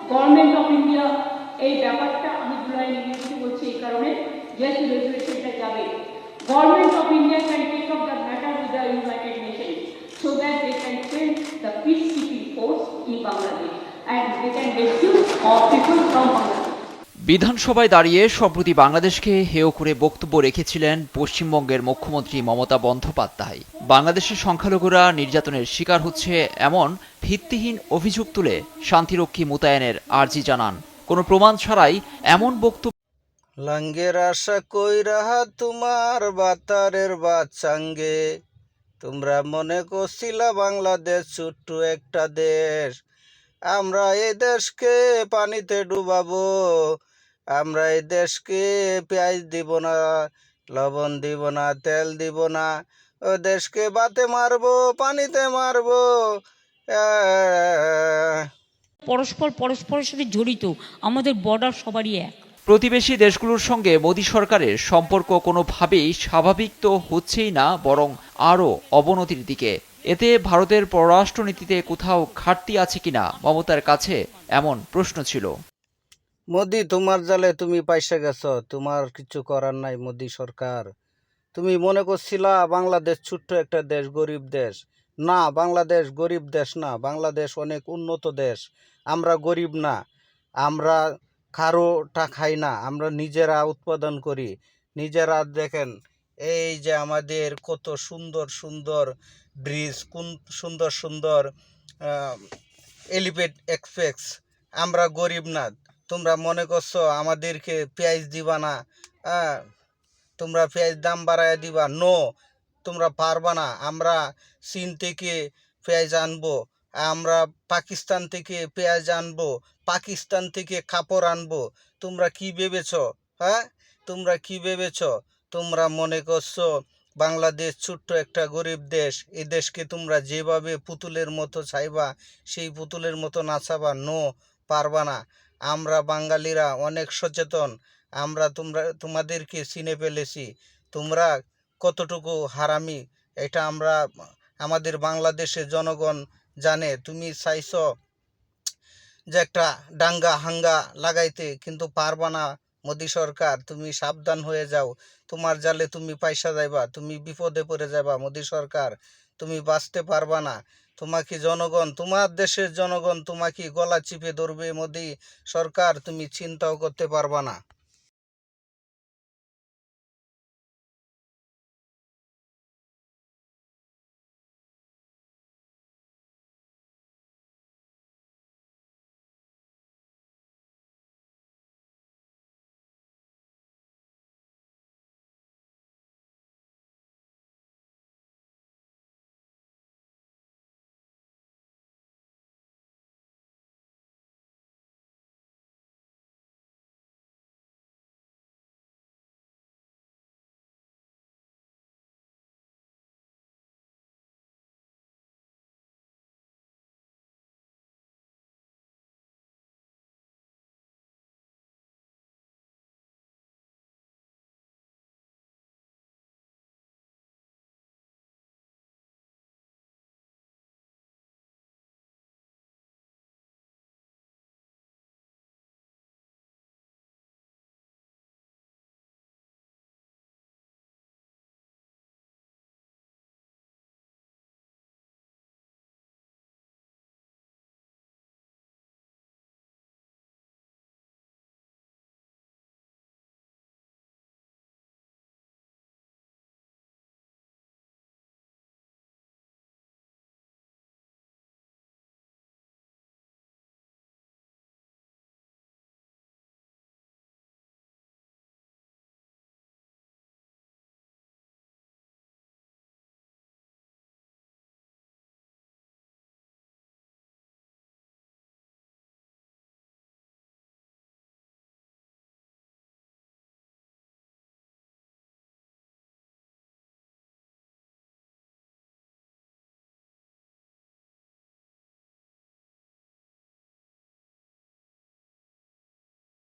Government of India এই ব্যাপারটা আমি জুলাই ইউনিভার্সিটি বলছি এই কারণে যেহেতু রেজুলেশনটা যাবে government of India can take up the matter with the United Nation so that they can send the peace keeping force in Bangladesh and they can rescue all people from Bangladesh বিধানসভায় দাঁড়িয়ে সম্প্রতি বাংলাদেশকে হেয় করে বক্তব্য রেখেছিলেন পশ্চিমবঙ্গের মুখ্যমন্ত্রী মমতা বন্দ্যোপাধ্যায়। বাংলাদেশের সংখ্যালঘুরা নির্যাতনের শিকার হচ্ছে এমন ভিত্তিহীন অভিযোগ তুলে শান্তিরক্ষী মোতায়েনের আর্জি জানান। কোনো প্রমাণ ছাড়াই এমন বক্তব্য লাঙ্গের আশা কইরাহা তোমার বাতারের বাচ্চাঙ্গে। তোমরা মনে করছিলা বাংলাদেশ ছোট্ট একটা দেশ। আমরা এই দেশকে পানিতে ডুবাবো। আমরা এই দেশকে পেঁয়াজ দিব না লবণ দিব না তেল দিব না ও দেশকে বাতে মারবো পানিতে মারবো। পরস্পর পরস্পরের সাথে জড়িত আমাদের বর্ডার সবারই এক। প্রতিবেশী দেশগুলোর সঙ্গে মোদী সরকারের সম্পর্ক কোনোভাবেই স্বাভাবিক তো হচ্ছেই না বরং আরও অবনতির দিকে। এতে ভারতের পররাষ্ট্রনীতিতে কোথাও ঘাটতি আছে কিনা মমতার কাছে এমন প্রশ্ন ছিল। মোদি, তোমার জালে তুমি পাইসে গেছো, তোমার কিছু করার নাই মোদি সরকার। তুমি মনে করছিলা বাংলাদেশ ছোট্ট একটা দেশ, গরিব দেশ। না, বাংলাদেশ গরিব দেশ না, বাংলাদেশ অনেক উন্নত দেশ। আমরা গরিব না, আমরা খারোটা খাই না, আমরা নিজেরা উৎপাদন করি। নিজেরা দেখেন, এই যে আমাদের কত সুন্দর সুন্দর ব্রিজ, কোন সুন্দর সুন্দর এলিভেট এক্সপ্রেস। আমরা গরিব না তোমরা মনে করছ আমাদেরকে পেঁয়াজ দিবা না? হ্যাঁ তোমরা পেঁয়াজ দাম বাড়ায় দিবা? নো, তোমরা পারবা না। আমরা চীন থেকে পেঁয়াজ আনব, আমরা পাকিস্তান থেকে পেঁয়াজ আনব, পাকিস্তান থেকে কাপড় আনব। তোমরা কি ভেবেছ? হ্যাঁ তোমরা কি ভেবেছ? তোমরা মনে করছ বাংলাদেশ ছোট্ট একটা গরিব দেশ, এ দেশকে তোমরা যেভাবে পুতুলের মতো চাইবা সেই পুতুলের মতো নাচাবা? নো পারবা না। আমরা বাঙালিরা অনেক সচেতন। আমরা তোমরা, তোমাদেরকে চিনে ফেলেছি। তোমরা কতটুকু হারামি, এটা আমরা, আমাদের বাংলাদেশের জনগণ জানে। তুমি চাইছ যে একটা ডাঙ্গা হাঙ্গা লাগাইতে, কিন্তু পারবা না মোদী সরকার। তুমি সাবধান হয়ে যাও। তোমার জালে তুমি পয়সা যাইবা তুমি বিপদে পড়ে যাবা মোদি সরকার। তুমি বাঁচতে পারবা না। তোমাকে জনগণ, তোমার দেশের জনগণ তোমাকে গলা চিপে ধরবে, মোদি সরকার, তুমি চিন্তাও করতে পারবা না।